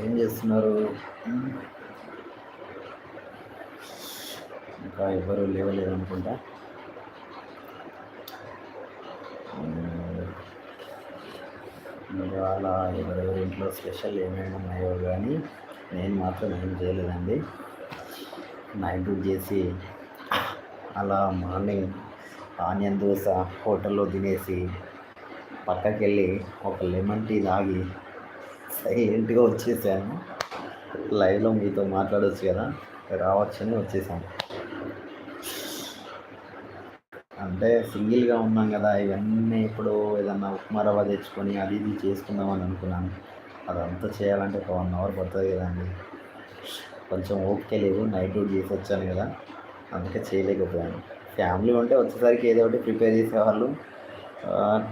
ఏం చేస్తున్నారు? ఇంకా ఎవరు లేవలేదు అనుకుంటా. ఇవాళ ఎవరెవరి ఇంట్లో స్పెషల్ ఏమేమి ఉన్నాయో కానీ నేను మాత్రం ఏం చేయలేదండి. నైట్ చేసి అలా మార్నింగ్ ఆనియన్ దోశ హోటల్లో తినేసి పక్కకి వెళ్ళి ఒక లెమన్ టీ తాగి సైలెంట్గా వచ్చేసాను. లైవ్లో మీతో మాట్లాడవచ్చు కదా. రావచ్చని వచ్చేసాను అంటే సింగిల్గా ఉన్నాం కదా. ఇవన్నీ ఇప్పుడు ఏదన్నా ఉప్మా రవ్వ తెచ్చుకొని అది ఇది చేసుకుందామని అనుకున్నాను. అదంతా చేయాలంటే ఒక వన్ అవర్ పడుతుంది కదండి. కొంచెం ఓకే లేదు నైట్ డ్యూటీ చేసి వచ్చాను కదా. అందుకే చేయలేకపోయాను. ఫ్యామిలీ ఉంటే వచ్చేసరికి ఏదో ఒకటి ప్రిపేర్ చేసేవాళ్ళు.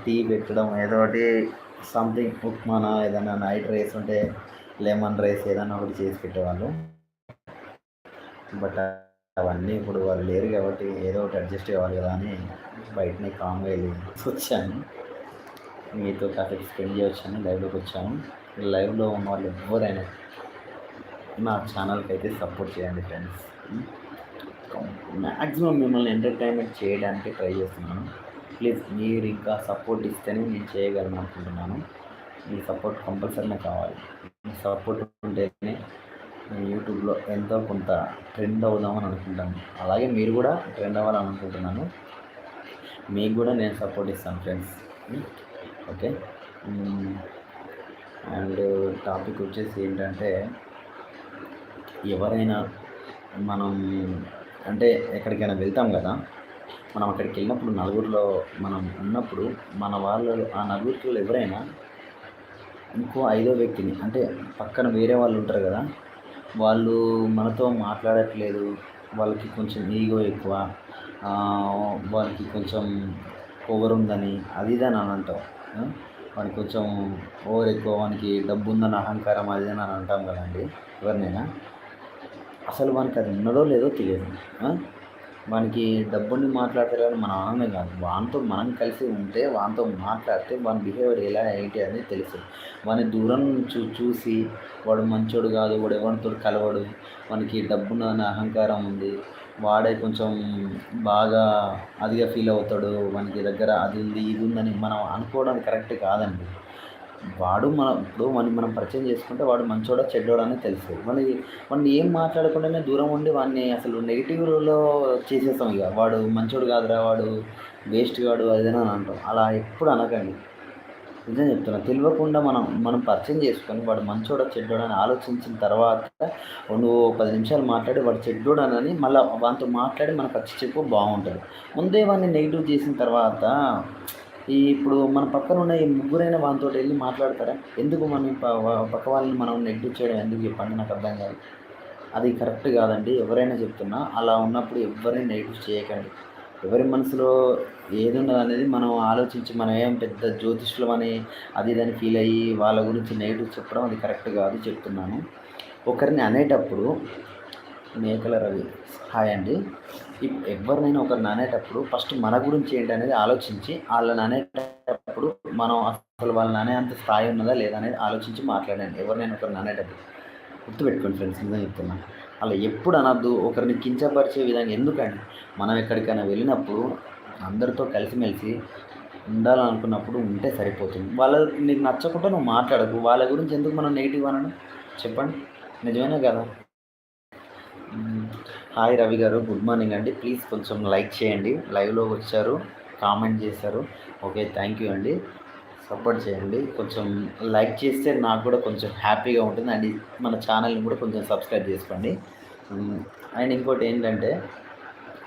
టీ పెట్టడం ఏదో ఒకటి సంథింగ్ ఉప్మానా ఏదైనా నైట్ రైస్ ఉంటే లెమన్ రైస్ ఏదైనా ఒకటి చేసి పెట్టేవాళ్ళు. బట్ అవన్నీ ఇప్పుడు వాళ్ళు లేరు కాబట్టి ఏదో ఒకటి అడ్జస్ట్ అవ్వాలి కదా అని బయటనే కామ్గా వెళ్ళి వచ్చాను. మీతో కాసేపు స్పెండ్ చేయొచ్చాను లైవ్లోకి వచ్చాను లైవ్లో ఉన్న వాళ్ళు ఎవరైనా నా ఛానల్కి అయితే సపోర్ట్ చేయండి ఫ్రెండ్స్ మ్యాక్సిమం మిమ్మల్ని ఎంటర్టైన్మెంట్ చేయడానికి ట్రై చేస్తున్నాను. ప్లీజ్ మీరు ఇంకా సపోర్ట్ ఇస్తేనే నేను చేయగలను అనుకుంటున్నాను. మీ సపోర్ట్ కంపల్సరీనే కావాలి. మీ సపోర్ట్ ఉంటేనే నేను యూట్యూబ్లో ఎంతో కొంత ట్రెండ్ అవుదామని అనుకుంటాను. అలాగే మీరు కూడా ట్రెండ్ అవ్వాలని అనుకుంటున్నాను. మీకు కూడా నేను సపోర్ట్ ఇస్తాను ఫ్రెండ్స్. ఓకే. అండ్ టాపిక్ వచ్చేసి ఏంటంటే ఎవరైనా మనం అంటే ఎక్కడికైనా వెళ్తాం కదా మనం అక్కడికి వెళ్ళినప్పుడు నలుగురిలో మనం ఉన్నప్పుడు మన వాళ్ళు ఆ నలుగురిలో ఎవరైనా ఇంకో ఐదో వ్యక్తిని అంటే పక్కన వేరే వాళ్ళు ఉంటారు కదా వాళ్ళు మనతో మాట్లాడట్లేదు వాళ్ళకి కొంచెం ఈగో ఎక్కువ వాళ్ళకి కొంచెం ఓవర్ ఉందని అది ఇది అని అంటాం. వానికి కొంచెం ఓవర్ ఎక్కువ వానికి డబ్బు ఉందని అహంకారం అది అని అంటాం కదండి ఎవరినైనా. అసలు వానికి అది ఉన్నదో లేదో తెలియదు. వానికి డబ్బుని మాట్లాడతారు మన ఆనందం కాదు. వానితో మనం కలిసి ఉంటే వానితో మాట్లాడితే వాని బిహేవియర్ ఎలా ఏంటి అనేది తెలుసు వాని దూరం చూ చూసి వాడు మంచోడు కాదు వాడు ఎవరితో కలవడు వానికి డబ్బున్న అహంకారం ఉంది. వాడే కొంచెం బాగా అదిగా ఫీల్ అవుతాడు వానికి దగ్గర అది ఉంది ఇది ఉందని మనం అనుకోవడం కరెక్ట్ కాదండి. వాడు మన ఇప్పుడు వాడిని మనం పరిచయం చేసుకుంటే వాడు మంచోడా చెడ్డోడా అని తెలుసు. మన వాడిని ఏం మాట్లాడకుండానే దూరం ఉండి వాడిని అసలు నెగిటివ్లో చేసేస్తాం ఇక. వాడు మంచోడు కాదురా వాడు వేస్ట్ కాడు అదేనా అని అంటాం. అలా ఎప్పుడు అనకండి. నిజం చెప్తున్నా. తెలియకుండా మనం మనం పరిచయం చేసుకొని వాడు మంచోడా చెడ్డోడా అని ఆలోచించిన తర్వాత నువ్వు పది నిమిషాలు మాట్లాడి వాడు చెడ్డోడనని మళ్ళీ వాటితో మాట్లాడి మనకు వచ్చి చెప్పు బాగుంటుంది. ముందే వాడిని నెగిటివ్ చేసిన తర్వాత ఈ ఇప్పుడు మన పక్కన ఉన్న ఈ ముగ్గురైన వాళ్ళతో వెళ్ళి మాట్లాడతారా? ఎందుకు మనం పక్క వాళ్ళని మనం నెగ్లెక్ట్ చేయడం ఎందుకు చెప్పండి? నాకు అర్థం కాదు. అది కరెక్ట్ కాదండి. ఎవరైనా చెప్తున్నా అలా ఉన్నప్పుడు ఎవరైనా నెగిటివ్ చేయకండి. ఎవరి మనసులో ఏది ఉండదు అనేది మనం ఆలోచించి మనం ఏం పెద్ద జ్యోతిష్యులం అని అది ఇదని ఫీల్ అయ్యి వాళ్ళ గురించి నెగిటివ్ చెప్పడం అది కరెక్ట్ కాదు చెప్తున్నాను. ఒకరిని అనేటప్పుడు మేకల రవి. హాయ్ అండి. ఎవరినైనా ఒకరు నానేటప్పుడు ఫస్ట్ మన గురించి ఏంటి అనేది ఆలోచించి వాళ్ళని నానేటప్పుడు మనం అసలు వాళ్ళ నానే అంత స్థాయి ఉన్నదా లేదా అనేది ఆలోచించి మాట్లాడండి. ఎవరినైనా ఒకరు నానేటప్పుడు. గుర్తుపెట్టుకోండి ఫ్రెండ్స్ నిజంగా చెప్తున్నాను అలా ఎప్పుడు అనద్దు. ఒకరిని కించపరిచే విధంగా ఎందుకండి? మనం ఎక్కడికైనా వెళ్ళినప్పుడు అందరితో కలిసిమెలిసి ఉండాలనుకున్నప్పుడు ఉంటే సరిపోతుంది. వాళ్ళ నీకు నచ్చకుండా నువ్వు మాట్లాడకు. వాళ్ళ గురించి ఎందుకు మనం నెగిటివ్ అనడం? చెప్పండి. నిజమేనా కదా? Hi Ravi garu good morning అండి. ప్లీజ్ కొంచెం లైక్ చేయండి. లైవ్లో వచ్చారు కామెంట్ చేశారు. ఓకే థ్యాంక్ యూ అండి. సపోర్ట్ చేయండి. కొంచెం లైక్ చేస్తే నాకు కూడా కొంచెం హ్యాపీగా ఉంటుంది. అండ్ మన ఛానల్ని కూడా కొంచెం సబ్స్క్రైబ్ చేసుకోండి. అండ్ ఇంకోటి ఏంటంటే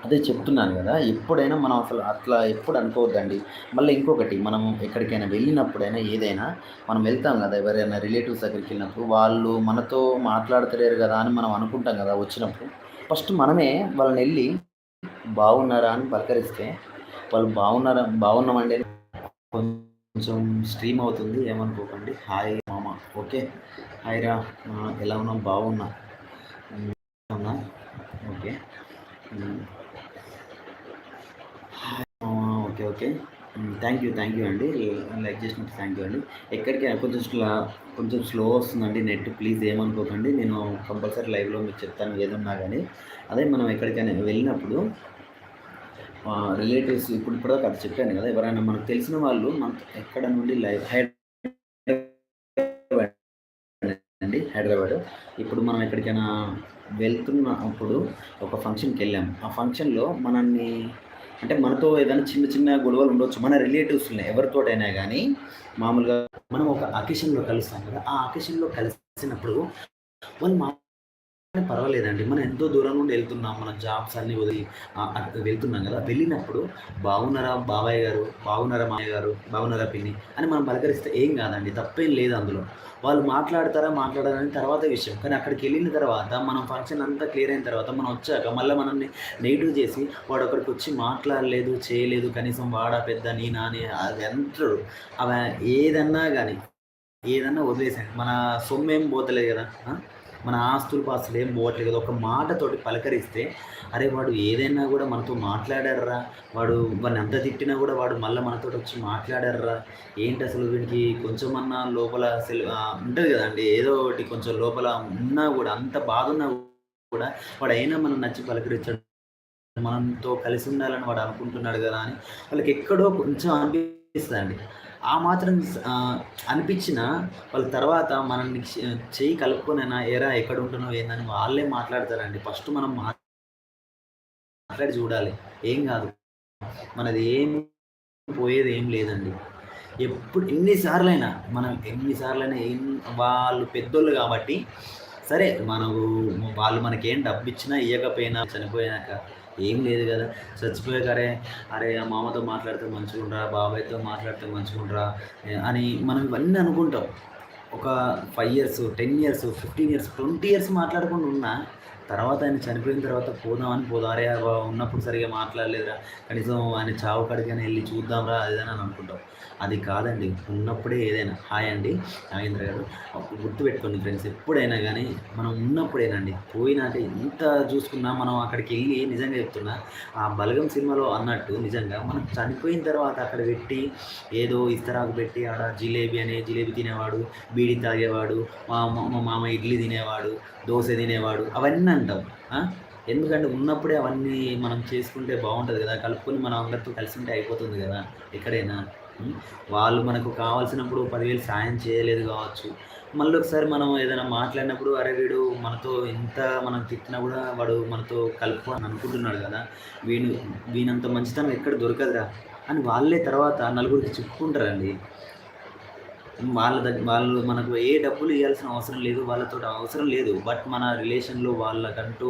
అదే చెప్తున్నాను కదా ఎప్పుడైనా మనం అసలు అట్లా ఎప్పుడు అనుకోవద్దండి. మళ్ళీ ఇంకొకటి మనం ఎక్కడికైనా వెళ్ళినప్పుడైనా ఏదైనా మనం వెళ్తాం కదా ఎవరైనా రిలేటివ్స్ దగ్గరికి వెళ్ళినప్పుడు వాళ్ళు మనతో మాట్లాడతలేరు కదా అని మనం అనుకుంటాం కదా వచ్చినప్పుడు. ఫస్ట్ మనమే వాళ్ళని వెళ్ళి బాగున్నారా అని పలకరిస్తే వాళ్ళు బాగున్నారా బాగున్నామండి కొంచెం స్ట్రీమ్ అవుతుంది ఏమనుకోకండి. హాయ్ మామ ఓకే. హాయ్ రా ఎలా ఉన్నాం బాగున్నా okay. Okay okay. Thank you thank you అండి. లైక్ చేసినట్టు థ్యాంక్ యూ అండి. ఎక్కడికి కొంచెం స్లా కొంచెం స్లో వస్తుందండి నెట్. ప్లీజ్ ఏమనుకోకండి. నేను కంపల్సరీ లైవ్లో మీకు చెప్తాను ఏదన్నా కానీ అదే మనం ఎక్కడికైనా వెళ్ళినప్పుడు రిలేటివ్స్ ఇప్పుడు ఇప్పుడు కథ చెప్పాను కదా ఎవరైనా మనకు తెలిసిన వాళ్ళు మన ఎక్కడ నుండి లైవ్ హైదరాబాద్ అండి హైదరాబాద్. ఇప్పుడు మనం ఎక్కడికైనా వెళ్తున్నప్పుడు ఒక ఫంక్షన్కి వెళ్ళాం. ఆ ఫంక్షన్లో మనల్ని అంటే మనతో ఏదైనా చిన్న చిన్న గొడవలు ఉండొచ్చు. మన రిలేటివ్స్ ఎవరితోటైనా కానీ మామూలుగా మనం ఒక అకేషన్లో కలుస్తాం కదా ఆ అకేషన్లో కలిసినప్పుడు వాళ్ళు మా పర్వాలేదండి. మనం ఎంతో దూరం నుండి వెళ్తున్నాం. మన జాబ్స్ అన్నీ వదిలి వెళ్తున్నాం కదా. వెళ్ళినప్పుడు బాగున్నారా బాబాయ్ గారు బాగున్నారా మామయ్య గారు బాగున్నారా పిన్ని అని మనం పలకరిస్తే ఏం కాదండి. తప్పేం లేదు అందులో. వాళ్ళు మాట్లాడతారా మాట్లాడారని తర్వాత విషయం. కానీ అక్కడికి వెళ్ళిన తర్వాత మనం ఫంక్షన్ అంతా క్లియర్ అయిన తర్వాత మనం వచ్చాక మళ్ళీ మనల్ని నెగిటివ్ చేసి వాడు అక్కడికి వచ్చి మాట్లాడలేదు చేయలేదు కనీసం వాడా పెద్ద నీ నాని అది అంటారు అవి ఏదన్నా కానీ ఏదన్నా వదిలేసాను మన సొమ్మేం పోతలేదు కదా. మన ఆస్తులు పాస్తులు ఏం పోవట్లేదు కదా. ఒక మాటతోటి పలకరిస్తే అరే వాడు ఏదైనా కూడా మనతో మాట్లాడారా వాడు వాడిని ఎంత తిట్టినా కూడా వాడు మళ్ళీ మనతో వచ్చి మాట్లాడారా ఏంటి అసలు వీడికి కొంచెమన్నా లోపల సెల్ ఉంటుంది కదండి ఏదో ఒకటి కొంచెం లోపల ఉన్నా కూడా అంత బాధ ఉన్నా కూడా వాడు అయినా మనం నచ్చి పలకరించాడు. మనతో కలిసి ఉండాలని వాడు అనుకుంటున్నాడు కదా అని వాళ్ళకి ఎక్కడో కొంచెం అనిపిస్తుంది ఆ మాత్రం అనిపించిన వాళ్ళ తర్వాత మనల్ని చేయి కలుపుకొనైనా ఎరా ఎక్కడ ఉంటున్నావు ఏందని వాళ్ళే మాట్లాడతారండి. ఫస్ట్ మనం మాట్లాడి చూడాలి. ఏం కాదు. మనది ఏం పోయేది ఏం లేదండి. ఎప్పుడు ఎన్నిసార్లైనా మనం ఎన్నిసార్లైనా ఏం వాళ్ళు పెద్దోళ్ళు కాబట్టి సరే మనకు వాళ్ళు మనకేం డబ్బు ఇచ్చినా ఇవ్వకపోయినా చనిపోయినాక ఏం లేదు కదా. చచ్చిపోయాక అరే అరే ఆ మామతో మాట్లాడితే మంచిగుండ్రా బాబాయ్తో మాట్లాడితే మంచిగుండ్రా అని మనం ఇవన్నీ అనుకుంటాం. ఒక five years ten years fifteen years twenty years మాట్లాడకుండా ఉన్నా తర్వాత ఆయన చనిపోయిన తర్వాత పోదామని పోదారే అరే ఉన్నప్పుడు సరిగా మాట్లాడలేదురా కనీసం ఆయన చావు కడిగానే వెళ్ళి చూద్దాంరా అదేదని అని అనుకుంటాం. అది కాదండి ఉన్నప్పుడే ఏదైనా. హాయ్ అండి నాగేంద్ర గారు. గుర్తుపెట్టుకోండి ఫ్రెండ్స్ ఎప్పుడైనా కానీ మనం ఉన్నప్పుడేనండి పోయినాక ఎంత చూసుకున్నా మనం అక్కడికి వెళ్ళి నిజంగా చెప్తున్నా ఆ బలగం సినిమాలో అన్నట్టు నిజంగా మనం చనిపోయిన తర్వాత అక్కడ పెట్టి ఏదో ఇస్తరాకు పెట్టి ఆడ జిలేబీ అనే జిలేబీ తినేవాడు బీడి తాగేవాడు మా మామ ఇడ్లీ తినేవాడు దోశ తినేవాడు అవన్నీ అంటాం. ఎందుకంటే ఉన్నప్పుడే అవన్నీ మనం చేసుకుంటే బాగుంటుంది కదా కలుపుకొని మనం అందరితో కలిసి ఉంటే అయిపోతుంది కదా ఎక్కడైనా. వాళ్ళు మనకు కావాల్సినప్పుడు పదివేలు సాయం చేయలేదు కావచ్చు. మళ్ళీ ఒకసారి మనం ఏదైనా మాట్లాడినప్పుడు అరే వీడు మనతో ఎంత మనం తిట్టినా కూడా వాడు మనతో కలుపు అని అనుకుంటున్నాడు కదా వీడు వీనంత మంచితనం ఎక్కడ దొరకదురా అని వాళ్ళే తర్వాత నలుగురికి చెప్పుకుంటారండి. వాళ్ళ దగ్గర వాళ్ళు మనకు ఏ డబ్బులు ఇవ్వాల్సిన అవసరం లేదు వాళ్ళతో అవసరం లేదు. బట్ మన రిలేషన్లో వాళ్ళకంటూ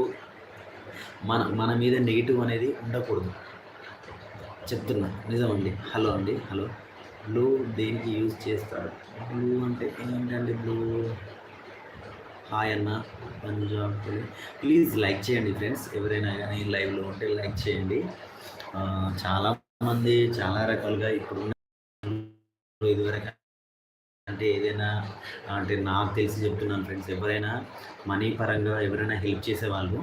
మన మన మీద నెగిటివ్ అనేది ఉండకూడదు. చెప్తున్నా. నిజం అండి. హలో అండి. హలో. బ్లూ దేనికి యూజ్ చేస్తారు? బ్లూ అంటే ఏంటండి బ్లూ? హాయ్ అన్న. పంజాబ్ ప్లీజ్ లైక్ చేయండి ఫ్రెండ్స్. ఎవరైనా కానీ లైవ్లో ఉంటే లైక్ చేయండి. చాలామంది చాలా రకాలుగా ఇప్పుడు ఇదివరకు అంటే ఏదైనా అంటే నాకు తెలిసి చెప్తున్నాను ఫ్రెండ్స్ ఎవరైనా మనీ పరంగా ఎవరైనా హెల్ప్ చేసేవాళ్ళు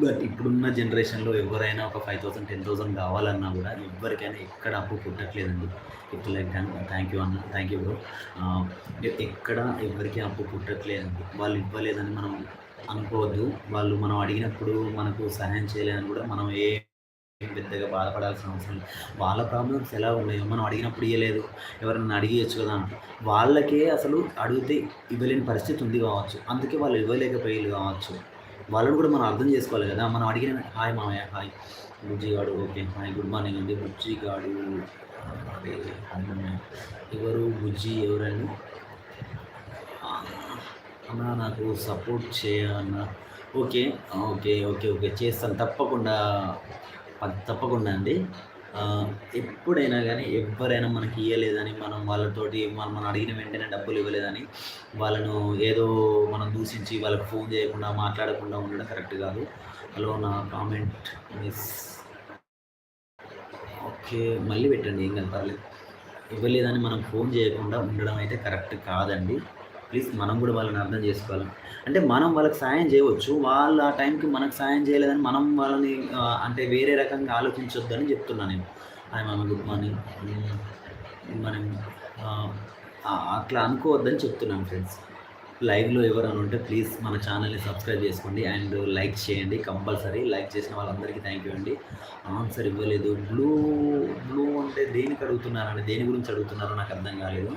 బట్ ఇప్పుడున్న జనరేషన్లో ఎవరైనా ఒక ఫైవ్ థౌసండ్ టెన్ థౌసండ్ కావాలన్నా కూడా ఎవరికైనా ఎక్కడ అప్పు పుట్టట్లేదండి. ఇప్పుడు లైక్ థ్యాంక్ యూ అన్న థ్యాంక్ యూ బ్రో. ఎక్కడ ఎవరికి అప్పు పుట్టట్లేదండి. వాళ్ళు ఇవ్వలేదని మనం అనుకోవద్దు. వాళ్ళు మనం అడిగినప్పుడు మనకు సహాయం చేయలేదని కూడా మనం ఏ పెద్దగా బాధపడాల్సిన అవసరం వాళ్ళ ప్రాబ్లమ్స్ ఎలా ఉన్నాయో మనం అడిగినప్పుడు ఇవ్వలేదు ఎవరైనా అడిగేయచ్చు కదా వాళ్ళకే అసలు అడిగితే ఇవ్వలేని పరిస్థితి ఉంది కావచ్చు. అందుకే వాళ్ళు ఇవ్వలేకపోయేది కావచ్చు. వాళ్ళని కూడా మనం అర్థం చేసుకోవాలి కదా. మనం అడిగిన హాయ్ మామయ్య హాయ్. బుజ్జి గాడు ఓకే హాయ్. గుడ్ మార్నింగ్ అండి. బుజ్జి గాడు అదే ఎవరు? బుజ్జి ఎవరండి అన్నా నాకు సపోర్ట్ చేయన్నా ఓకే ఓకే ఓకే ఓకే. చేస్తాను. తప్పకుండా తప్పకుండా అండి. ఎప్పుడైనా కానీ ఎవరైనా మనకి ఇవ్వలేదని మనం వాళ్ళతోటి మనం మనం అడిగిన వెంటనే డబ్బులు ఇవ్వలేదని వాళ్ళను ఏదో మనం దూషించి వాళ్ళకి ఫోన్ చేయకుండా మాట్లాడకుండా ఉండడం కరెక్ట్ కాదు. హలో నా కామెంట్ మిస్. ఓకే మళ్ళీ పెట్టండి ఏం కాదు పర్లేదు ఇవ్వలేదని మనం ఫోన్ చేయకుండా ఉండడం అయితే కరెక్ట్ కాదండి. ప్లీజ్ మనం కూడా వాళ్ళని అర్థం చేసుకోవాలి. అంటే మనం వాళ్ళకి సాయం చేయవచ్చు వాళ్ళు ఆ టైంకి మనకు సాయం చేయలేదని మనం వాళ్ళని అంటే వేరే రకంగా ఆలోచించొద్దని చెప్తున్నాను నేను. హాయ్ మామ గుడ్ మార్నింగ్. మనం అట్లా అనుకోవద్దని చెప్తున్నాను ఫ్రెండ్స్. లైవ్లో ఎవరైనా ఉంటే ప్లీజ్ మన ఛానల్ని సబ్స్క్రైబ్ చేసుకోండి అండ్ లైక్ చేయండి కంపల్సరీ. లైక్ చేసిన వాళ్ళందరికీ థ్యాంక్ యూ అండి. ఆన్సర్ ఇవ్వలేదు. బ్లూ బ్లూ అంటే దేనికి అడుగుతున్నారండి? దేని గురించి అడుగుతున్నారో నాకు అర్థం కాలేదు.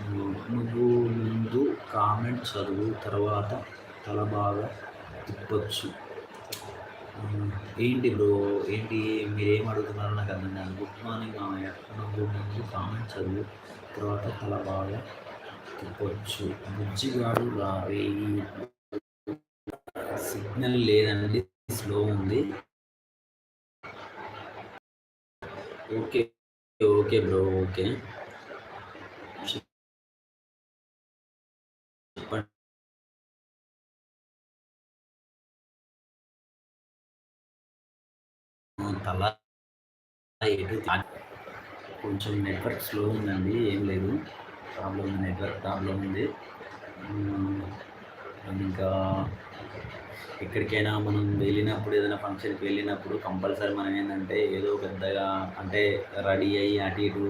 నువ్వు ముందు కామెంట్ చదువు తర్వాత తల బాగా తిప్పొచ్చు. ఏంటి బ్రో? ఏంటి? మీరేం అడుగుతున్నారో? నాకు అర్థం కాదు. గుడ్ మార్నింగ్ మామయ్య. నువ్వు ముందు కామెంట్ చదువు తర్వాత తల బాగా తిప్పొచ్చు. బుజ్జిగాడు రావే. సిగ్నల్ లేదండి. స్లో ఉంది. Okay okay bro okay. చెప్పండి తల ఎటు కొంచెం నెట్వర్క్ స్లో ఉందండి ఏం లేదు. ప్రాబ్లం ఉంది నెట్వర్క్ ప్రాబ్లం ఉంది. ఇంకా ఎక్కడికైనా మనం వెళ్ళినప్పుడు ఏదైనా ఫంక్షన్కి వెళ్ళినప్పుడు కంపల్సరీ మనం ఏంటంటే ఏదో పెద్దగా అంటే రెడీ అయ్యి అటు ఇటు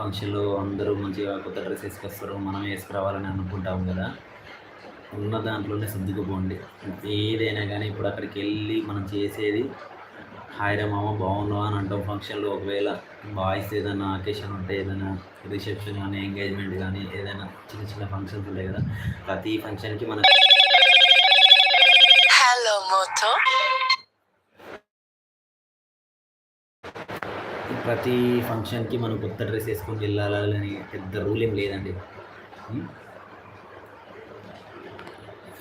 ఫంక్షన్లో అందరూ మంచిగా కొత్త డ్రెస్ వేసుకొస్తారు మనం వేసుకురావాలని అనుకుంటాం కదా. ఉన్న దాంట్లోనే సర్దుకుపోండి. ఏదైనా కానీ ఇప్పుడు అక్కడికి వెళ్ళి మనం చేసేది హాయిరా మామ బాగున్నావా అని అంటాం ఫంక్షన్లో. ఒకవేళ బాయ్స్ ఏదైనా అకేషన్ ఉంటే ఏదైనా రిసెప్షన్ కానీ ఎంగేజ్మెంట్ కానీ ఏదైనా చిన్న చిన్న ఫంక్షన్స్ ఉంటాయి కదా ప్రతి ఫంక్షన్కి మన హలో మోతో. ప్రతి ఫంక్షన్కి మనం కొత్త డ్రెస్ వేసుకొని వెళ్ళాలని పెద్ద రూల్ ఏం లేదండి.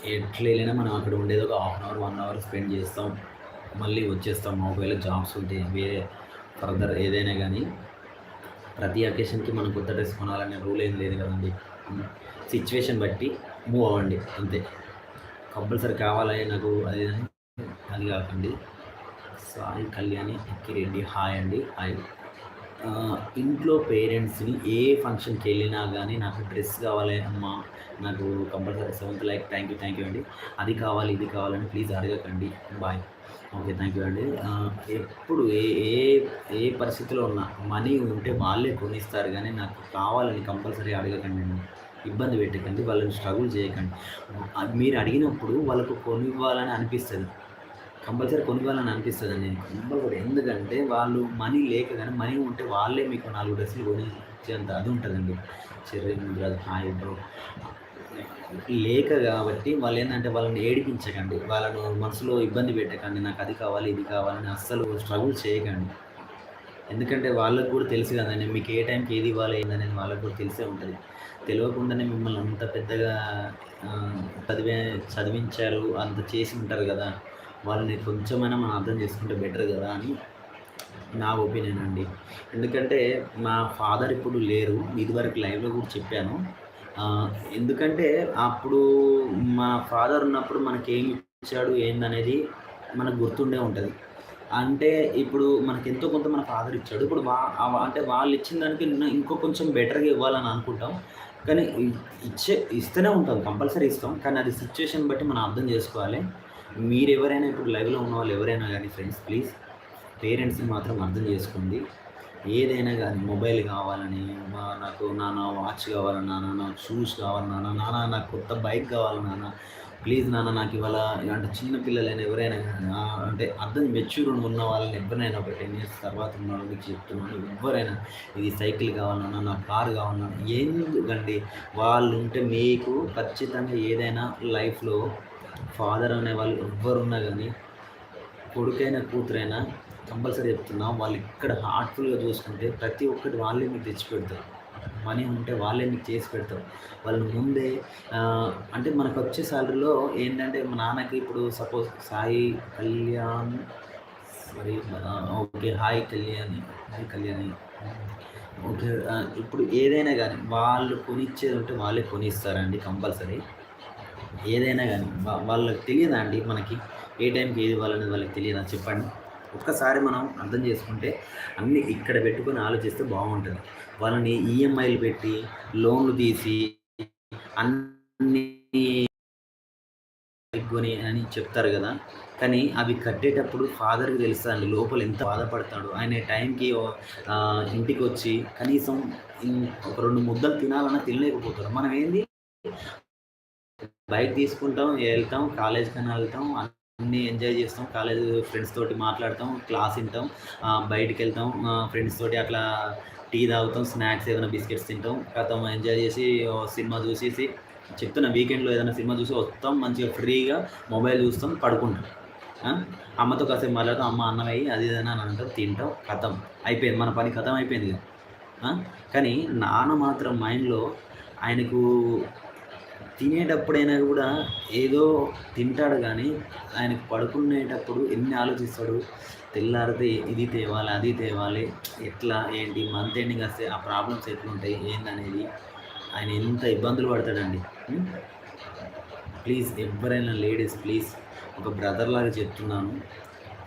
ఎట్లా వెళ్ళినా మనం అక్కడ ఉండేది ఒక half an hour one hour spend చేస్తాం. మళ్ళీ వచ్చేస్తాం. ఒకవేళ జాబ్స్ ఉంటే వేరే ఫర్దర్ ఏదైనా కానీ. ప్రతి అకేషన్కి మనం కొత్త డ్రెస్ కొనాలనే రూల్ ఏం లేదు కదండి. సిచ్యువేషన్ బట్టి మూవ్ అవ్వండి. అంతే. కంపల్సరీ కావాలని నాకు అది అది కాకండి. సాయి కళ్యాణి అక్కిరెడ్డి. హాయ్ అండి. హాయ్. ఇంట్లో పేరెంట్స్ని ఏ ఫంక్షన్కి వెళ్ళినా కానీ నాకు డ్రెస్ కావాలి అమ్మా నాకు compulsory seventh like thank you thank you అండి. అది కావాలి ఇది కావాలని ప్లీజ్ అడగకండి. బాయ్. ఓకే థ్యాంక్ యూ అండి ఎప్పుడు ఏ ఏ ఏ పరిస్థితిలో ఉన్నా మనీ ఉంటే వాళ్ళే కొనిస్తారు కానీ నాకు కావాలని కంపల్సరీ అడగకండి అండి ఇబ్బంది పెట్టకండి వాళ్ళని స్ట్రగుల్ చేయకండి. మీరు అడిగినప్పుడు వాళ్ళకు కొనివ్వాలని అనిపిస్తుంది. కంపల్సరీ కొనివ్వాలని అనిపిస్తుంది అండి కంపల్సరీ ఎందుకంటే వాళ్ళు మనీ లేక కానీ మనీ ఉంటే వాళ్ళే మీకు నాలుగు డ్రెస్సులు కొనిచ్చేంత అది ఉంటుందండి. Cherry hi bro. లేక కాబట్టి వాళ్ళు ఏంటంటే వాళ్ళని ఏడిపించకండి. వాళ్ళను మనసులో ఇబ్బంది పెట్టకండి. నాకు అది కావాలి ఇది కావాలని అస్సలు స్ట్రగుల్ చేయకండి. ఎందుకంటే వాళ్ళకు కూడా తెలుసు కదండి మీకు ఏ టైంకి ఏది ఇవ్వాలి ఏందనేది వాళ్ళకు కూడా తెలిసే ఉంటుంది. తెలియకుండానే మిమ్మల్ని అంత పెద్దగా చదివే చదివించారు అంత చేసి ఉంటారు కదా. వాళ్ళని కొంచెమైనా మనం అర్థం చేసుకుంటే బెటర్ కదా అని నా ఒపీనియన్ అండి. ఎందుకంటే మా ఫాదర్ ఇప్పుడు లేరు. ఇదివరకు లైవ్లో కూడా చెప్పాను. ఎందుకంటే అప్పుడు మా ఫాదర్ ఉన్నప్పుడు మనకి ఏమి ఇచ్చాడు ఏందనేది మనకు గుర్తుండే ఉంటుంది. అంటే ఇప్పుడు మనకి ఎంతో కొంత మన ఫాదర్ ఇచ్చాడు. ఇప్పుడు వా అంటే వాళ్ళు ఇచ్చిన దానికి ఇంకో కొంచెం బెటర్గా ఇవ్వాలని అనుకుంటాం. కానీ ఇచ్చే ఇస్తూనే ఉంటాం. కంపల్సరీ ఇస్తాం. కానీ అది సిచ్యువేషన్ బట్టి మనం అర్థం చేసుకోవాలి. మీరు ఎవరైనా ఇప్పుడు లైవ్లో ఉన్న వాళ్ళు ఎవరైనా కానీ ఫ్రెండ్స్ ప్లీజ్ పేరెంట్స్ని మాత్రం అర్థం చేసుకోండి. ఏదైనా కానీ మొబైల్ కావాలని మా నాకు నాన్న వాచ్ కావాలి నాన్న నాకు షూస్ కావాలి నాన్న నాన్న నాకు కొత్త బైక్ కావాలి నాన్న ప్లీజ్ నాన్న నాకు ఇవాళ అంటే చిన్న పిల్లలైనా ఎవరైనా కానీ, అంటే అర్థం మెచ్యూర్ ఉన్న వాళ్ళని ఎవరైనా ఒక టెన్ ఇయర్స్ తర్వాత ఉన్న వాళ్ళకి చెప్తున్నాను. ఎవరైనా ఇది సైకిల్ కావాలన్నా నా కారు కావాలన్నా ఎందుకండి? వాళ్ళు ఉంటే మీకు ఖచ్చితంగా ఏదైనా లైఫ్లో ఫాదర్ అనే వాళ్ళు ఎవ్వరున్నా కానీ కొడుకైనా కూతురైనా కంపల్సరీ చెప్తున్నా వాళ్ళు ఇక్కడ హార్ట్ఫుల్గా చూసుకుంటే ప్రతి ఒక్కటి వాళ్ళే మీకు తెచ్చి పెడతారు. మనీ ఉంటే వాళ్ళే మీకు చేసి పెడతారు. వాళ్ళు ముందే అంటే మనకు వచ్చే శాలరీలో ఏంటంటే మా నాన్నకి ఇప్పుడు suppose Sai Kalyan sorry okay hi Kalyani hi Kalyani. Okay ఇప్పుడు ఏదైనా కానీ వాళ్ళు కొనిచ్చేది ఉంటే వాళ్ళే కొనిస్తారండి కంపల్సరీ. ఏదైనా కానీ వాళ్ళకి తెలియదా అండి మనకి? ఏ టైంకి ఏది ఇవ్వాలనేది వాళ్ళకి తెలియదా? చెప్పండి. ఒక్కసారి మనం అర్థం చేసుకుంటే అన్నీ ఇక్కడ పెట్టుకొని ఆలోచిస్తే బాగుంటుంది. వాళ్ళని ఈఎంఐలు పెట్టి లోన్లు తీసి అన్నీ కొని అని చెప్తారు కదా. కానీ అవి కట్టేటప్పుడు ఫాదర్కి తెలుస్తుంది లోపల ఎంత బాధపడతాడు. ఆయన టైంకి ఇంటికి వచ్చి కనీసం ఒక రెండు ముద్దలు తినాలన్నా తినలేకపోతారు మనం ఏంది? బైక్ తీసుకుంటాం వెళ్తాం కాలేజ్ కన్నా వెళ్తాం అన్నీ ఎంజాయ్ చేస్తాం. కాలేజ్ ఫ్రెండ్స్ తోటి మాట్లాడతాం క్లాస్ వింటాం బయటికి వెళ్తాం ఫ్రెండ్స్ తోటి అట్లా టీ తాగుతాం స్నాక్స్ ఏదైనా బిస్కెట్స్ తింటాం. కథం ఎంజాయ్ చేసి సినిమా చూసేసి చెప్తున్నా వీకెండ్లో ఏదైనా సినిమా చూసి వస్తాం మంచిగా ఫ్రీగా మొబైల్ చూస్తాం పడుకుంటాం. అమ్మతో కాసేపు మాట్లాడతాం అమ్మ అన్నం అయ్యి అది ఏదైనా అని అంటాం తింటాం కథం అయిపోయింది మన పని కథం అయిపోయింది కానీ నాన్న మాత్రం మైండ్లో ఆయనకు తినేటప్పుడైనా కూడా ఏదో తింటాడు కానీ ఆయనకు పడుకునేటప్పుడు ఎన్ని ఆలోచిస్తాడు? తెల్లారితే ఇది తేవాలి అది తేవాలి. ఎట్లా ఏంటి మంత్ ఎండింగ్ వస్తే ఆ ప్రాబ్లమ్స్ ఎట్లుంటాయి ఏందనేది ఆయన ఎంత ఇబ్బందులు పడతాడండి. ప్లీజ్ ఎవరైనా లేడీస్ ప్లీజ్ ఒక బ్రదర్ లాగా చెప్తున్నాను.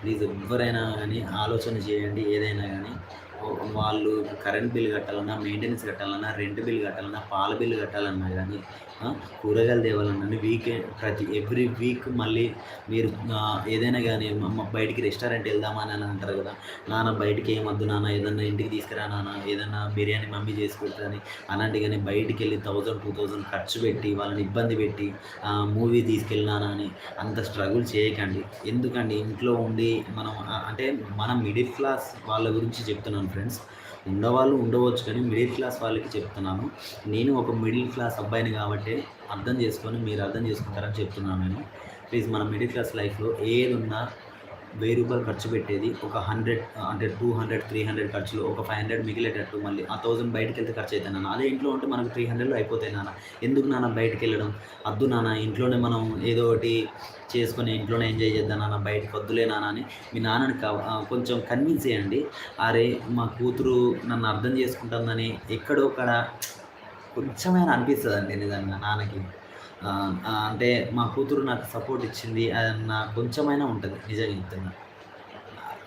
ప్లీజ్ ఎవరైనా కానీ ఆలోచన చేయండి ఏదైనా కానీ. వాళ్ళు కరెంట్ బిల్ కట్టాలన్నా మెయింటెనెన్స్ కట్టాలన్నా రెంట్ బిల్ కట్టాలన్నా పాల బిల్ కట్టాలన్నా కానీ కూరగాయలు తేవాలన్నాను వీకెండ్ ప్రతి ఎవ్రీ వీక్ మళ్ళీ మీరు ఏదైనా కానీ అమ్మ బయటికి రెస్టారెంట్ వెళ్దామని అని అంటారు కదా. నాన్న బయటికి ఏమద్దు నాన్న ఏదన్నా ఇంటికి తీసుకురా నాన్న ఏదన్నా బిర్యానీ మమ్మీ చేసి పెడతాని అలాంటి కానీ బయటికి వెళ్ళి థౌజండ్ టూ థౌజండ్ ఖర్చు పెట్టి వాళ్ళని ఇబ్బంది పెట్టి మూవీ తీసుకెళ్ళినానా అని అంత స్ట్రగుల్ చేయకండి. ఎందుకండి? ఇంట్లో ఉండి మనం అంటే మనం మిడిల్ క్లాస్ వాళ్ళ గురించి చెప్తున్నాను ఫ్రెండ్స్ ఉండవాళ్ళు ఉండవచ్చు కానీ మిడిల్ క్లాస్ వాళ్ళకి చెప్తున్నాను. నేను ఒక మిడిల్ క్లాస్ అబ్బాయిని కాబట్టి అర్థం చేసుకొని మీరు అర్థం చేసుకుంటారని చెప్తున్నాను నేను. ప్లీజ్ మన మిడిల్ క్లాస్ లైఫ్లో ఏది ఉన్నా వెయ్యి రూపాయలు ఖర్చు పెట్టేది ఒక హండ్రెడ్ అంటే టూ హండ్రెడ్ త్రీ హండ్రెడ్ ఖర్చులు ఒక ఫైవ్ హండ్రెడ్ మిగిలేటట్టు మళ్ళీ ఆ థౌసండ్ బయటకు వెళ్తే ఖర్చు అవుతాయి నాన్న. అదే ఇంట్లో ఉంటే మనకు త్రీ హండ్రెడ్లో అయిపోతాయి నాన్న. ఎందుకు నాన్న బయటకు వెళ్ళడం వద్దు నాన్న ఇంట్లోనే మనం ఏదో ఒకటి చేసుకొని ఇంట్లోనే ఎంజాయ్ చేద్దాం నాన్న బయటకు వద్దులే నాన్న అని మీ నాన్నని కొంచెం కన్విన్స్ చేయండి. అరే మా కూతురు నన్ను అర్థం చేసుకుంటుందని ఎక్కడో అక్కడ కొంచెమైనా అనిపిస్తుంది నిజంగా నాన్నకి. అంటే మా కూతురు నాకు సపోర్ట్ ఇచ్చింది అన్న కొంచెమైనా ఉంటుంది నిజంగా చెప్తున్నా.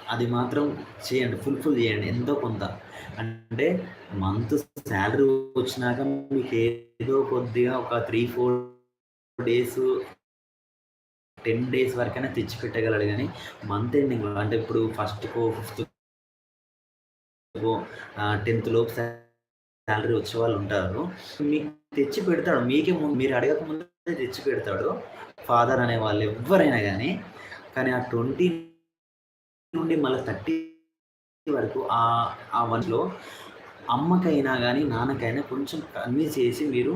అది మాత్రం చేయండి ఫుల్ఫిల్ చేయండి ఎంతో కొంత. అంటే మంత్ శాలరీ వచ్చినాక మీకు ఏదో కొద్దిగా ఒక three four days ten days వరకైనా తెచ్చి పెట్టగలడు కానీ మంత్ ఎండింగ్ అంటే ఇప్పుడు ఫస్ట్కో ఫిఫ్త్ టెన్త్ లోపు శాలరీ వచ్చే వాళ్ళు ఉంటారు. మీకు తెచ్చి పెడతాడు. మీకే ముందు మీరు అడగక ముందే తెచ్చి పెడతాడు. ఫాదర్ అనే వాళ్ళు ఎవరైనా కానీ కానీ ఆ ట్వంటీ నుండి మళ్ళీ థర్టీ వరకు ఆ ఆ వన్లో అమ్మకైనా కానీ నాన్నకైనా కొంచెం కన్విన్స్ చేసి మీరు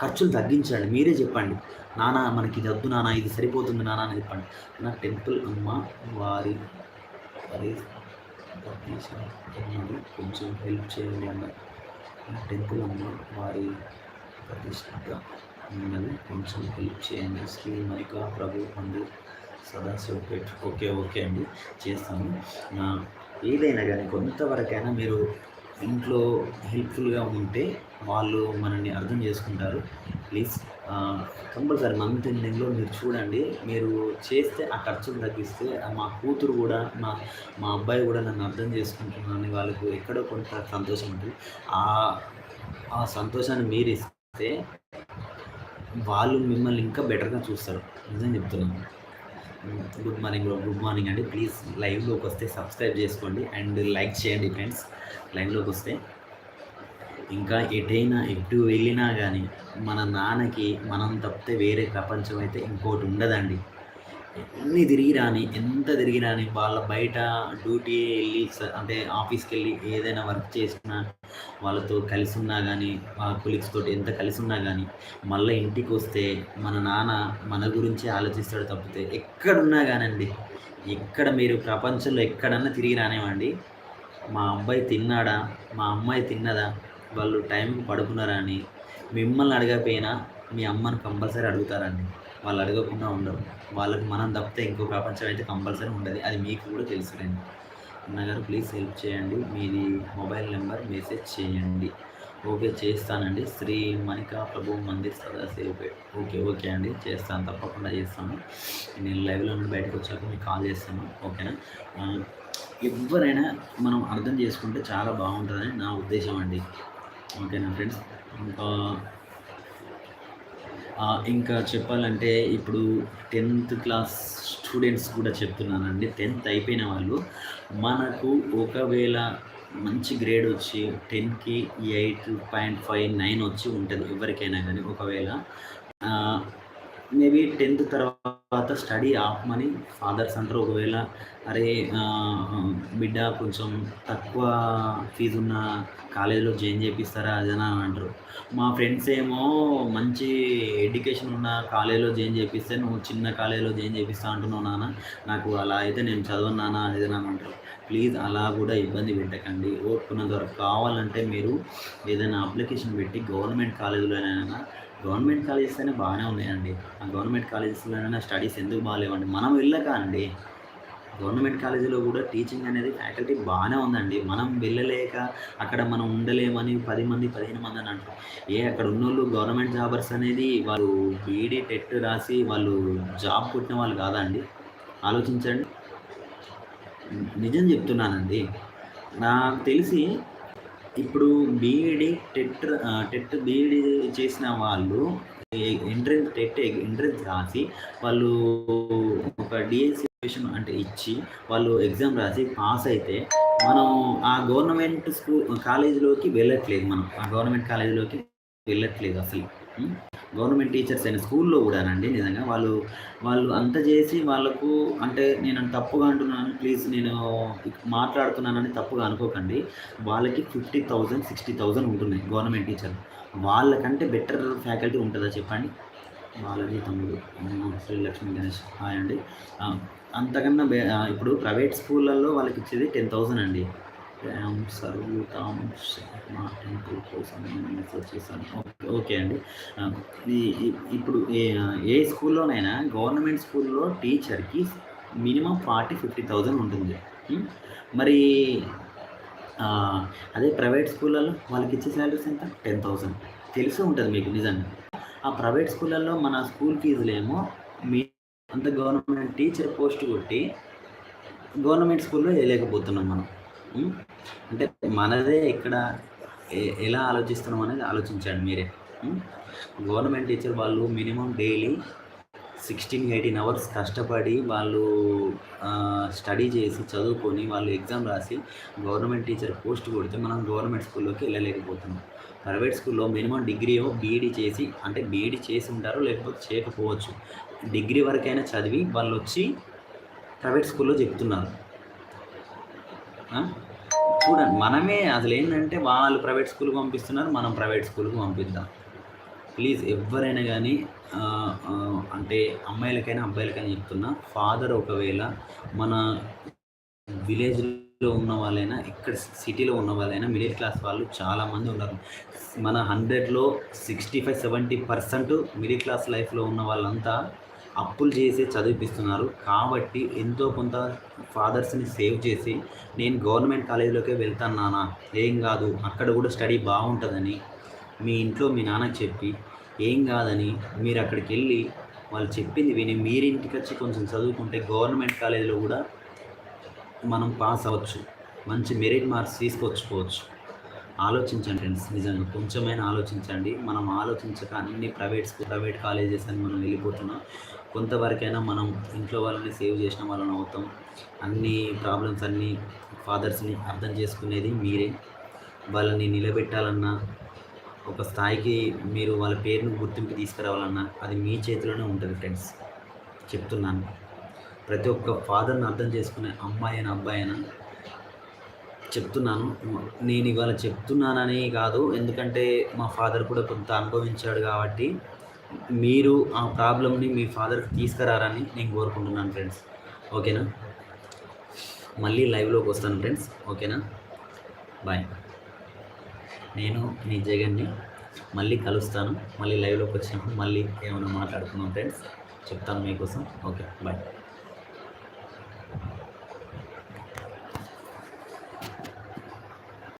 ఖర్చులు తగ్గించండి. మీరే చెప్పండి. నాన్న మనకి ఇది వద్దు నాన్న ఇది సరిపోతుంది నాన్న అని చెప్పండి. నా టెంపుల్ అమ్మ వారి వారి ఉన్నది కొంచెం హెల్ప్ చేయండి అన్న టెంపుల్ అమ్మ వారి ప్రతిష్ట ఉన్నది. కొంచెం హెల్ప్ చేయండి. శ్రీ మరికా ప్రభు మందిర్ సదాశివపేట్ ఓకే ఓకే అండి. చేస్తాను. నా ఏదైనా కానీ కొంతవరకైనా మీరు ఇంట్లో హెల్ప్ఫుల్గా ఉంటే వాళ్ళు మనల్ని అర్థం చేసుకుంటారు. ప్లీజ్ కంపల్సరీ మంత్ ఎండింగ్లో మీరు చూడండి. మీరు చేస్తే ఆ ఖర్చులు తగ్గిస్తే మా కూతురు కూడా మా మా అబ్బాయి కూడా నన్ను అర్థం చేసుకుంటున్నాను వాళ్ళకు ఎక్కడో కొంత సంతోషం ఉంటుంది. ఆ ఆ సంతోషాన్ని మీరు ఇస్తే వాళ్ళు మిమ్మల్ని ఇంకా బెటర్గా చూస్తారు. నిజం చెప్తున్నాను. గుడ్ మార్నింగ్ గుడ్ మార్నింగ్ అండి. ప్లీజ్ లైవ్లోకి వస్తే సబ్స్క్రైబ్ చేసుకోండి అండ్ లైక్ చేయండి ఫ్రెండ్స్. లైవ్లోకి వస్తే ఇంకా ఎటైనా ఎటు వెళ్ళినా కానీ మన నాన్నకి మనం తప్పితే వేరే ప్రపంచం అయితే ఇంకోటి ఉండదండి. ఎన్ని తిరిగి రాని ఎంత తిరిగి రాని వాళ్ళ బయట డ్యూటీ వెళ్ళి అంటే ఆఫీస్కి వెళ్ళి ఏదైనా వర్క్ చేసినా వాళ్ళతో కలిసి ఉన్నా కానీ వాళ్ళ కొలీగ్స్ తోటి ఎంత కలిసి ఉన్నా కానీ మళ్ళీ ఇంటికి వస్తే మన నాన్న మన గురించి ఆలోచిస్తాడు తప్పితే ఎక్కడున్నా కానండి ఎక్కడ మీరు ప్రపంచంలో ఎక్కడన్నా తిరిగి రానివ్వండి. మా అబ్బాయి తిన్నాడా? మా అమ్మాయి తిన్నదా? వాళ్ళు టైంకి పడుకున్నారా అని మిమ్మల్ని అడగకపోయినా మీ అమ్మని కంపల్సరీ అడుగుతారండి. వాళ్ళు అడగకుండా ఉండరు. వాళ్ళకి మనం తప్పితే ఇంకో ప్రపంచం అయితే కంపల్సరీ ఉండదు. అది మీకు కూడా తెలుసులేండి. అన్నగారు ప్లీజ్ హెల్ప్ చేయండి. మీది మొబైల్ నెంబర్ మెసేజ్ చేయండి. ఓకే చేస్తానండి. శ్రీ మణికా ప్రభు మందిర్ సదాశివపేట్. ఓకే ఓకే అండి. చేస్తాను. తప్పకుండా చేస్తాను. నేను లైవ్లో నుండి బయటకు వచ్చాక మీకు కాల్ చేస్తాను. ఓకేనా? ఎవరైనా మనం అర్థం చేసుకుంటే చాలా బాగుంటుందని నా ఉద్దేశం అండి. ఓకేనా ఫ్రెండ్స్. ఇంకా ఇంకా చెప్పాలంటే ఇప్పుడు టెన్త్ క్లాస్ స్టూడెంట్స్ కూడా చెప్తున్నానండి. టెన్త్ అయిపోయిన వాళ్ళు మనకు ఒకవేళ మంచి గ్రేడ్ వచ్చి టెన్కి ఎయిట్ పాయింట్ ఫైవ్ నైన్ వచ్చి ఉంటుంది ఎవరికైనా కానీ ఒకవేళ మేబీ టెన్త్ తర్వాత స్టడీ ఆపమని ఫాదర్స్ అంటారు. ఒకవేళ అరే బిడ్డ కొంచెం తక్కువ ఫీజు ఉన్న కాలేజీలో జాయిన్ చేపిస్తారా అదనా అంటారు. మా ఫ్రెండ్స్ ఏమో మంచి ఎడ్యుకేషన్ ఉన్న కాలేజీలో జాయిన్ చేపిస్తే నువ్వు చిన్న కాలేజీలో జాయిన్ చేపిస్తా అంటున్నావు నాన్న. నాకు అలా అయితే నేను చదవను నాన్న అది అని అంటారు. ప్లీజ్ అలా కూడా ఇబ్బంది పెట్టకండి. ఓర్పున్నంత వరకు కావాలంటే మీరు ఏదైనా అప్లికేషన్ పెట్టి గవర్నమెంట్ కాలేజీలోనైనా గవర్నమెంట్ కాలేజెస్ అయినా బాగానే ఉన్నాయండి. ఆ గవర్నమెంట్ కాలేజెస్లోనైనా స్టడీస్ ఎందుకు బాగాలేవండి? మనం వెళ్ళక అండి గవర్నమెంట్ కాలేజీలో కూడా టీచింగ్ అనేది ఫ్యాకల్టీ బాగానే ఉందండి. మనం వెళ్ళలేక అక్కడ మనం ఉండలేమని పది మంది పదిహేను మంది అని అంటారు. ఏ అక్కడ ఉన్నోళ్ళు గవర్నమెంట్ జాబర్స్ అనేది వాళ్ళు బీఈడీ టెట్ రాసి వాళ్ళు జాబ్ కొట్టిన వాళ్ళు కాదండి. ఆలోచించండి. నిజం చెప్తున్నానండి. నాకు తెలిసి ఇప్పుడు బీఈడి టెట్ టెట్ బీఈడి చేసిన వాళ్ళు ఎంట్రన్స్ టెట్ ఎంట్రన్స్ రాసి వాళ్ళు ఒక డిఎస్సి అంటే ఇచ్చి వాళ్ళు ఎగ్జామ్ రాసి పాస్ అయితే మనం ఆ గవర్నమెంట్ స్కూల్ కాలేజీలోకి వెళ్ళట్లేదు మనం. ఆ గవర్నమెంట్ కాలేజీలోకి వెళ్ళట్లేదు అసలు. గవర్నమెంట్ టీచర్స్ అయిన స్కూల్లో కూడానండి నిజంగా వాళ్ళు వాళ్ళు అంత చేసి వాళ్ళకు అంటే నేను తప్పుగా అంటున్నాను ప్లీజ్ నేను మాట్లాడుతున్నానని తప్పుగా అనుకోకండి. వాళ్ళకి ఫిఫ్టీ థౌజండ్ సిక్స్టీ థౌజండ్ ఉంటున్నాయి గవర్నమెంట్ టీచర్ వాళ్ళకంటే బెటర్ ఫ్యాకల్టీ ఉంటుందా చెప్పండి? వాళ్ళది తమ్ముడు ఆ, శ్రీ లక్ష్మీ గణేష్. హాయ్ అండి. అంతకన్నా ఇప్పుడు ప్రైవేట్ స్కూళ్ళల్లో వాళ్ళకి ఇచ్చేది టెన్ థౌజండ్ అండి. ర్యామ్ సర్వూతాం మా టెంపుల్ కోసం నేను మెసేజ్ చేశాను. ఓకే ఓకే అండి. ఇప్పుడు ఏ ఏ స్కూల్లోనైనా గవర్నమెంట్ స్కూల్లో టీచర్కి మినిమం ఫార్టీ ఫిఫ్టీ థౌజండ్ ఉంటుంది. మరి అదే ప్రైవేట్ స్కూళ్ళల్లో వాళ్ళకి ఇచ్చే శాలరీస్ ఎంత? Ten thousand. తెలిసి ఉంటుంది మీకు నిజంగా. ఆ ప్రైవేట్ స్కూళ్ళల్లో మన స్కూల్ ఫీజులేమో మీ అంత గవర్నమెంట్ టీచర్ పోస్ట్ కొట్టి గవర్నమెంట్ స్కూల్లో వేయలేకపోతున్నాం మనం. Hmm. అంటే మనదే ఇక్కడ ఎలా ఆలోచిస్తున్నాం అనేది ఆలోచించండి మీరే. Hmm. గవర్నమెంట్ టీచర్ వాళ్ళు minimum daily sixteen eighteen hours కష్టపడి వాళ్ళు స్టడీ చేసి చదువుకొని వాళ్ళు ఎగ్జామ్ రాసి గవర్నమెంట్ టీచర్ పోస్ట్ కొడితే మనం గవర్నమెంట్ స్కూల్లోకి వెళ్ళలేకపోతున్నాం. ప్రైవేట్ స్కూల్లో మినిమం డిగ్రీయో బీఈడీ చేసి అంటే బీఈడీ చేసి ఉంటారు లేకపోతే చేయకపోవచ్చు. డిగ్రీ వరకైనా చదివి వాళ్ళు వచ్చి ప్రైవేట్ స్కూల్లో చెప్తున్నారు. చూడండి మనమే అసలు ఏంటంటే వాళ్ళు ప్రైవేట్ స్కూల్కి పంపిస్తున్నారు మనం ప్రైవేట్ స్కూల్కి పంపిద్దాం. ప్లీజ్ ఎవరైనా కానీ అంటే అమ్మాయిలకైనా అబ్బాయిలకైనా చెప్తున్నా ఫాదర్ ఒకవేళ మన విలేజ్లో ఉన్న వాళ్ళైనా ఇక్కడ సిటీలో ఉన్న వాళ్ళైనా మిడిల్ క్లాస్ వాళ్ళు చాలామంది ఉన్నారు. మన హండ్రెడ్లో sixty five seventy percent middle class లైఫ్లో ఉన్న వాళ్ళంతా అప్పులు చేసి చదివిపిస్తున్నారు. కాబట్టి ఎంతో కొంత ఫాదర్స్ని సేవ్ చేసి నేను గవర్నమెంట్ కాలేజీలోకే వెళ్తాను నాన్న. ఏం కాదు అక్కడ కూడా స్టడీ బాగుంటుందని మీ ఇంట్లో మీ నాన్నకి చెప్పి ఏం కాదని మీరు అక్కడికి వెళ్ళి వాళ్ళు చెప్పింది విని మీరింటికి వచ్చి కొంచెం చదువుకుంటే గవర్నమెంట్ కాలేజీలో కూడా మనం పాస్ అవ్వచ్చు. మంచి మెరిట్ మార్క్స్ తీసుకొచ్చుకోవచ్చు. ఆలోచించండి ఫ్రెండ్స్ నిజంగా కొంచెమైనా ఆలోచించండి. మనం ఆలోచించక అన్ని ప్రైవేట్ స్కూల్ ప్రైవేట్ కాలేజెస్ అని మనం వెళ్ళిపోతున్నాం. కొంతవరకైనా మనం ఇంట్లో వాళ్ళని సేవ్ చేసిన వాళ్ళని అవుతాం. అన్ని ప్రాబ్లమ్స్ అన్ని ఫాదర్స్ని అర్థం చేసుకునేది మీరే. వాళ్ళని నిలబెట్టాలన్నా ఒక స్థాయికి మీరు వాళ్ళ పేరును గుర్తింపు తీసుకురావాలన్నా అది మీ చేతిలోనే ఉంటుంది ఫ్రెండ్స్. చెప్తున్నాను. ప్రతి ఒక్క ఫాదర్ని అర్థం చేసుకునే అమ్మాయి అయినా అబ్బాయి అయినా చెప్తున్నాను. నేను ఇవాళ చెప్తున్నానని కాదు. ఎందుకంటే మా ఫాదర్ కూడా కొంత అనుభవించాడు కాబట్టి మీరు ఆ ప్రాబ్లమ్ని మీ ఫాదర్కి తీసుకురారని నేను కోరుకుంటున్నాను ఫ్రెండ్స్. ఓకేనా? మళ్ళీ లైవ్లోకి వస్తాను ఫ్రెండ్స్. ఓకేనా? బాయ్. నేను మీ జగన్ని మళ్ళీ కలుస్తాను. మళ్ళీ లైవ్లోకి వచ్చినప్పుడు మళ్ళీ ఏమైనా మాట్లాడుకున్నాం ఫ్రెండ్స్. చెప్తాను మీకోసం. Okay bye.